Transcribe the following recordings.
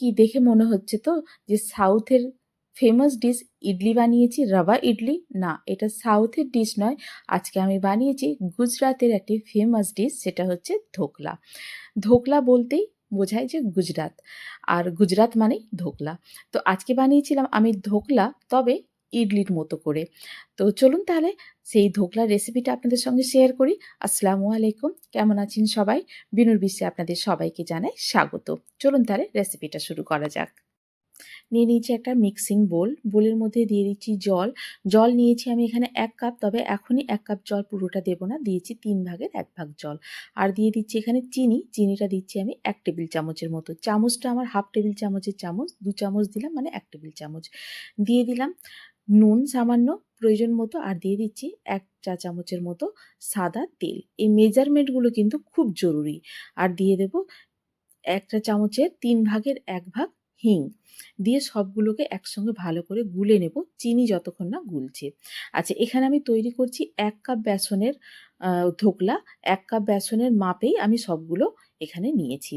কি দেখে মনে হচ্ছে তো? যে সাউথের ফেমাস ডিশ ইডলি বানিয়েছি, রাবা ইডলি? না, এটা সাউথের ডিশ নয়। আজকে আমি বানিয়েছি গুজরাতের একটি ফেমাস ডিশ সেটা হচ্ছে ধোকলা। ধোকলা বলতেই বোঝায় যে গুজরাত। আর গুজরাত মানেই ধোকলা। তো আজকে বানিয়েছিলাম আমি ধোকলা, তবে ইডলির মতো করে। তো চলুন তাহলে সেই ধোকলার রেসিপিটা আপনাদের সঙ্গে শেয়ার করি। আসসালামু আলাইকুম, কেমন আছেন সবাই? বিনুর বিশ্বে আপনাদের সবাইকে জানাই স্বাগত। চলুন তাহলে রেসিপিটা শুরু করা যাক। নিয়ে নিয়েছি একটা মিক্সিং বোল বোলের মধ্যে দিয়ে দিচ্ছি জল। জল নিয়েছি আমি এখানে এক কাপ, তবে এখনই এক কাপ জল পুরোটা দেবো না। দিয়েছি তিন ভাগের এক ভাগ জল। আর দিয়ে দিচ্ছি এখানে চিনি। চিনিটা দিচ্ছি আমি এক টেবিল চামচের মতো। চামচটা আমার হাফ টেবিল চামচের চামচ। দু চামচ দিলাম মানে এক টেবিল চামচ। দিয়ে দিলাম নুন সামান্য প্রয়োজন মতো আর দিয়ে দিচ্ছি এক চা চামচের মতো সাদা তেল। এই মেজারমেন্টগুলো কিন্তু খুব জরুরি। আর দিয়ে দেব একটা চামচের তিন ভাগের এক ভাগ হিং। দিয়ে সবগুলোকে একসঙ্গে ভালো করে গুলে নেব, চিনি যতক্ষণ না গুলছে। আচ্ছা এখানে আমি তৈরি করছি এক কাপ বেসনের ধোকলা, এক কাপ বেসনের মাপেই আমি সবগুলো এখানে নিয়েছি।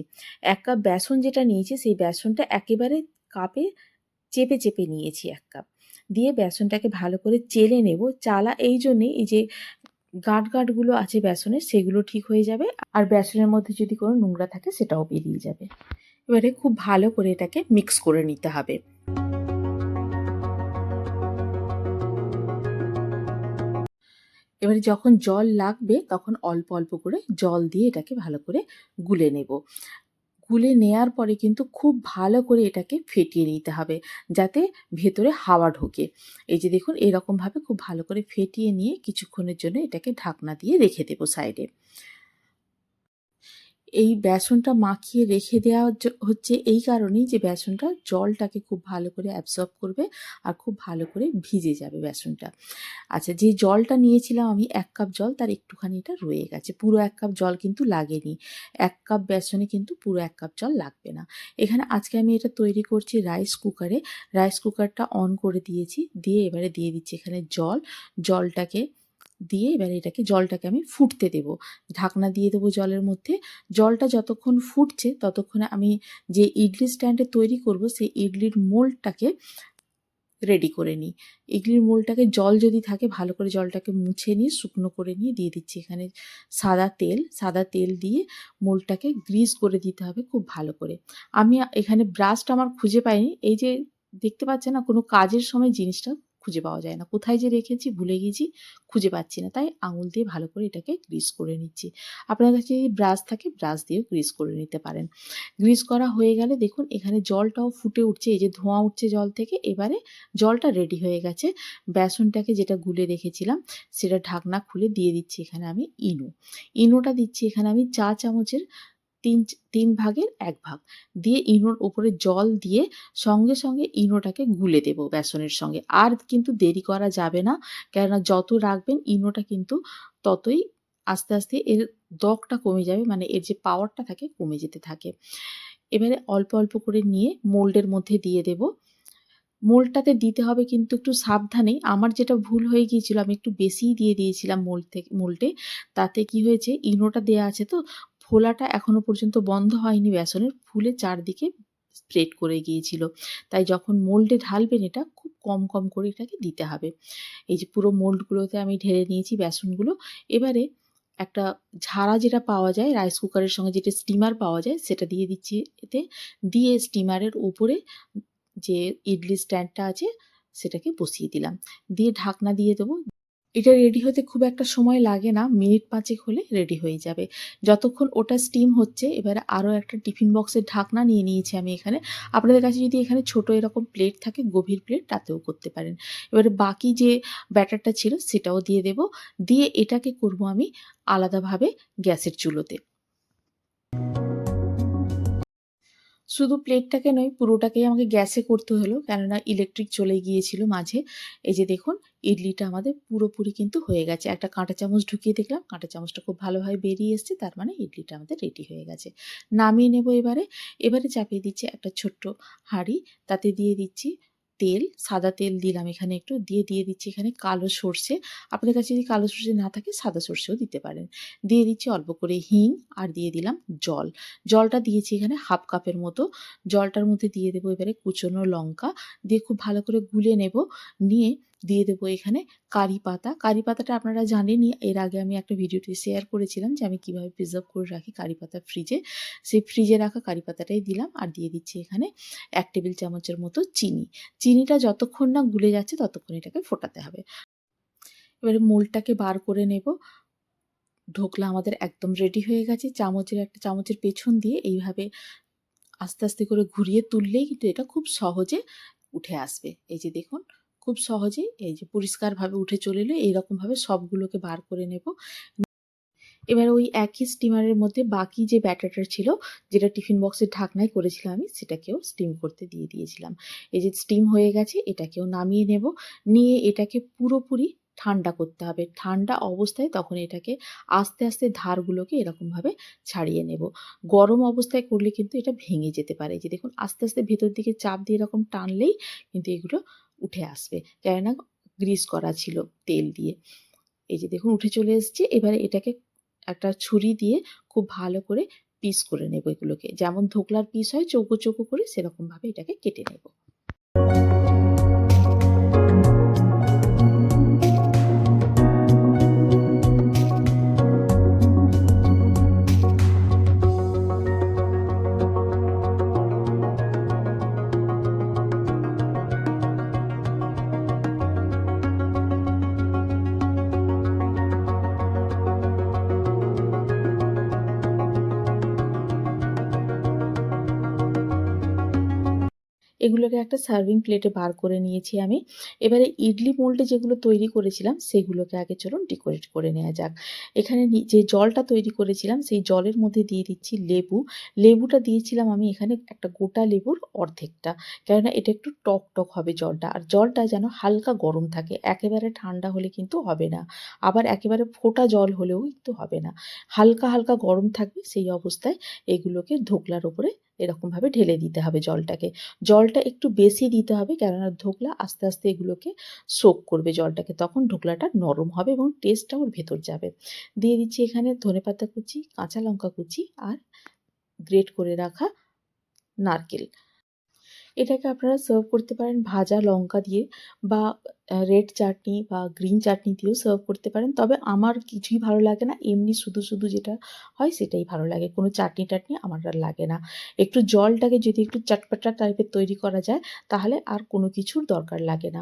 এক কাপ বেসন যেটা নিয়েছি, সেই বেসনটা একেবারে কাপে চেপে চেপে নিয়েছি এক কাপ। দিয়ে বেসনটাকে ভালো করে চেলে নেব। চালা এই জন্যে এই যে গাঁট, গাঁটগুলো আছে বেসনের, সেগুলো ঠিক হয়ে যাবে। আর বেসনের মধ্যে যদি কোনো নোংরা থাকে, সেটাও বেরিয়ে যাবে। এবারে খুব ভালো করে এটাকে মিক্স করে নিতে হবে। এবারে যখন জল লাগবে, তখন অল্প অল্প করে জল দিয়ে এটাকে ভালো করে গুলে নেব। গুলে নেয়ার পরে কিন্তু খুব ভালো করে এটাকে ফেটিয়ে নিতে হবে, যাতে ভেতরে হাওয়া ঢোকে। এই যে দেখুন, এরকমভাবে খুব ভালো করে ফেটিয়ে নিয়ে কিছুক্ষণের জন্য এটাকে ঢাকনা দিয়ে রেখে দেবো সাইডে। এই বেসনটা মাখিয়ে রেখে দেওয়া হচ্ছে এই কারণেই যে বেসনটা জলটাকে খুব ভালো করে অ্যাবজর্ব করবে আর খুব ভালো করে ভিজে যাবে বেসনটা। আচ্ছা যে জলটা নিয়েছিলাম আমি এক কাপ জল, তার একটুখানি এটা রয়ে গেছে। পুরো এক কাপ জল কিন্তু লাগেনি। এক কাপ বেসনে কিন্তু পুরো এক কাপ জল লাগবে না। এখানে আজকে আমি এটা তৈরি করছি রাইস কুকারে রাইস কুকারটা অন করে দিয়েছি, দিয়ে এবারে দিয়ে দিচ্ছি এখানে জল। জলটাকে দিয়ে এবার এটাকে জলটাকে আমি ফুটতে দেব। ঢাকনা দিয়ে দেবো জলের মধ্যে। জলটা যতক্ষণ ফুটছে, ততক্ষণে আমি যে ইডলি স্ট্যান্ডে তৈরি করব, সেই ইডলির মোল্ডটাকে রেডি করে নিই। ইডলির মোলটাকে জল যদি থাকে, ভালো করে জলটাকে মুছে নিয়ে, শুকনো করে নিয়ে দিয়ে দিচ্ছি এখানে সাদা তেল। সাদা তেল দিয়ে মোলটাকে গ্রিস করে দিতে হবে খুব ভালো করে। আমি এখানে ব্রাশটা আমার খুঁজে পাইনি। এই যে দেখতে পাচ্ছেন না, কোনো কাজের সময় জিনিসটা খুঁজে পাওয়া যায় না। কোথায় যে রেখেছি ভুলে গিয়েছি খুঁজে পাচ্ছি না। তাই আঙুল দিয়ে ভালো করে এটাকে গ্রিস করে নিচ্ছি। আপনার কাছে যদি ব্রাশ থাকে, ব্রাশ দিয়েও গ্রিস করে নিতে পারেন। গ্রিস করা হয়ে গেলে দেখুন, এখানে জলটাও ফুটে উঠছে, এই যে ধোঁয়া উঠছে জল থেকে। এবারে জলটা রেডি হয়ে গেছে। বেসনটাকে যেটা গুলে রেখেছিলাম, সেটা ঢাকনা খুলে দিয়ে দিচ্ছি এখানে আমি ইনো। ইনোটা দিচ্ছি এখানে আমি চা চামচের তিন তিন ভাগের এক ভাগ। দিয়ে ইনোর ওপরে জল দিয়ে সঙ্গে সঙ্গে ইনোটাকে গুলে দেব বেসনের সঙ্গে। আর কিন্তু দেরি করা যাবে না, কেননা যত রাখবেন ইনোটা কিন্তু ততই আস্তে আস্তে এর দগটা কমে যাবে মানে এর যে পাওয়ারটা থাকে কমে যেতে থাকে। এবারে অল্প অল্প করে নিয়ে মোল্ডের মধ্যে দিয়ে দেব। মোল্ডটাতে দিতে হবে কিন্তু একটু সাবধানে। আমার যেটা ভুল হয়ে গিয়েছিল, আমি একটু বেশিই দিয়ে দিয়েছিলাম মোল্ড থেকে, মোল্ডে। তাতে কি হয়েছে, ইনোটা দেয়া আছে তো ফোলাটা এখনও পর্যন্ত বন্ধ হয়নি বেসনের, ফুলে চারদিকে স্প্রেড করে গিয়েছিল। তাই যখন মোল্ডে ঢালবেন এটা, খুব কম কম করে এটাকে দিতে হবে। এই যে পুরো মোল্ডগুলোতে আমি ঢেলে নিয়েছি বেসনগুলো। এবারে একটা ঝাড়া যেটা পাওয়া যায় রাইস কুকারের সঙ্গে যেটা স্টিমার পাওয়া যায়, সেটা দিয়ে দিচ্ছি এতে। দিয়ে স্টিমারের উপরে যে ইডলি স্ট্যান্ডটা আছে, সেটাকে বসিয়ে দিলাম। দিয়ে ঢাকনা দিয়ে দেবো। এটা রেডি হতে খুব একটা সময় লাগে না, মিনিট পাঁচেক হলে রেডি হয়ে যাবে। যতক্ষণ ওটা স্টিম হচ্ছে, এবারে আরও একটা টিফিন বক্সের ঢাকনা নিয়ে নিয়েছি আমি এখানে। আপনাদের কাছে যদি এখানে ছোট এরকম প্লেট থাকে, গভীর প্লেট তাতেও করতে পারেন। এবারে বাকি যে ব্যাটারটা ছিল, সেটাও দিয়ে দেব। দিয়ে এটাকে করব আমি আলাদাভাবে গ্যাসের চুলোতে। শুধু প্লেটটাকে নয়, পুরোটাকেই আমাকে গ্যাসে করতে হলো, কেননা ইলেকট্রিক চলে গিয়েছিল মাঝে। এই যে দেখুন, ইডলিটা আমাদের পুরোপুরি কিন্তু হয়ে গেছে। একটা কাঁটা চামচ ঢুকিয়ে দেখলাম, কাঁটা চামচটা খুব ভালোভাবে বেরিয়ে এসছে, তার মানে ইডলিটা আমাদের রেডি হয়ে গেছে। নামিয়ে নেব এবারে। এবারে চাপিয়ে দিচ্ছি একটা ছোট্ট হাঁড়ি, তাতে দিয়ে দিচ্ছি তেল, সাদা তেল দিলাম এখানে একটু, দিয়ে দিয়ে দিচ্ছি এখানে কালো সর্ষে। আপনাদের কাছে যদি কালো সর্ষে না থাকে, সাদা সর্ষেও দিতে পারেন। দিয়ে দিচ্ছি অল্প করে হিং আর দিয়ে দিলাম জল। জলটা দিয়েছি এখানে হাফ কাপের মতো। জলটার মধ্যে দিয়ে দেবো এবারে কুচনো লঙ্কা। দিয়ে খুব ভালো করে গুলে নেব। নিয়ে দিয়ে দেবো এখানে কারি পাতা। কারি পাতাটা আপনারা জানেনই, এর আগে আমি একটা ভিডিওতে শেয়ার করেছিলাম যে আমি কীভাবে প্রিজার্ভ করে রাখি কারি পাতা ফ্রিজে সেই ফ্রিজে রাখা কারি পাতাটাই দিলাম আর দিয়ে দিচ্ছি এখানে এক টেবিল চামচের মতো চিনি। চিনিটা যতক্ষণ না গুলে যাচ্ছে ততক্ষণ এটাকে ফোটাতে হবে। এবারে মোলটাকে বার করে নেব। ঢোকলা আমাদের একদম রেডি হয়ে গেছে। চামচের একটা চামচের পেছন দিয়ে এইভাবে আস্তে আস্তে করে ঘুরিয়ে তুললেই কিন্তু এটা খুব সহজে উঠে আসবে। এই যে দেখুন খুব সহজেই এই যে পরিষ্কারভাবে উঠে চলে এলো, এইরকমভাবে সবগুলোকে বার করে নেব। এবার ওই একই স্টিমারের মধ্যে বাকি যে ব্যাটারটা ছিল, যেটা টিফিন বক্সের ঢাকনায় করেছিলাম আমি, সেটাকেও স্টিম করতে দিয়ে দিয়েছিলাম। এই যে স্টিম হয়ে গেছে, এটাকেও নামিয়ে নেব। নিয়ে এটাকে পুরোপুরি ঠান্ডা করতে হবে। ঠান্ডা অবস্থায় তখন এটাকে আস্তে আস্তে ধারগুলোকে এরকমভাবে ছাড়িয়ে নেব। গরম অবস্থায় করলে কিন্তু এটা ভেঙে যেতে পারে। যে দেখুন, আস্তে আস্তে ভেতর দিকে চাপ দিয়ে এরকম টানলেই কিন্তু এগুলো উঠে আসবে। কেননা গ্রিস করা ছিল তেল দিয়ে। এই যে দেখুন, উঠে চলে এসছে। এবারে এটাকে একটা ছুরি দিয়ে খুব ভালো করে পিস করে নেব এগুলোকে। যেমন ধোকলার পিস হয়, চৌকো চৌকো করে সেরকমভাবে এটাকে কেটে নেব। এগুলোকে একটা সার্ভিং প্লেটে বার করে নিয়েছি আমি। এবারে ইডলি মোল্ডে যেগুলো তৈরি করেছিলাম, সেগুলোকে আগে চলুন ডেকোরেট করে নেওয়া যাক। এখানে যে জলটা তৈরি করেছিলাম, সেই জলের মধ্যে দিয়ে দিচ্ছি লেবু। লেবুটা দিয়েছিলাম আমি এখানে একটা গোটা লেবুর অর্ধেকটা, কেননা এটা একটু টক টক হবে জলটা। আর জলটা যেন হালকা গরম থাকে, একেবারে ঠান্ডা হলে কিন্তু হবে না। আবার একেবারে ফোটা জল হলেও কিন্তু হবে না। হালকা হালকা গরম থাকবে, সেই অবস্থায় এগুলোকে ধোকলার ওপরে এরকমভাবে ঢেলে দিতে হবে জলটাকে। জলটা একটু বেশি দিতে হবে কেননা ঢোকলা আস্তে আস্তে এগুলোকে সোক করবে জলটাকে, তখন ঢোকলাটা নরম হবে এবং টেস্টটা ওর ভেতর যাবে। দিয়ে দিচ্ছি এখানে ধনেপাতা কুচি, কাঁচা লঙ্কা কুচি আর গ্রেট করে রাখা নারকেল। এটাকে আপনারা সার্ভ করতে পারেন ভাজা লঙ্কা দিয়ে বা রেড চাটনি বা গ্রিন চাটনি দিয়েও সার্ভ করতে পারেন। তবে আমার কিছুই ভালো লাগে না। এমনি শুধু শুধু যেটা হয় সেটাই ভালো লাগে। কোনো চাটনি টাটনি আমার আর লাগে না। একটু জলটাকে যদি একটু চটপটা টাইপের তৈরি করা যায়, তাহলে আর কোনো কিছুর দরকার লাগে না।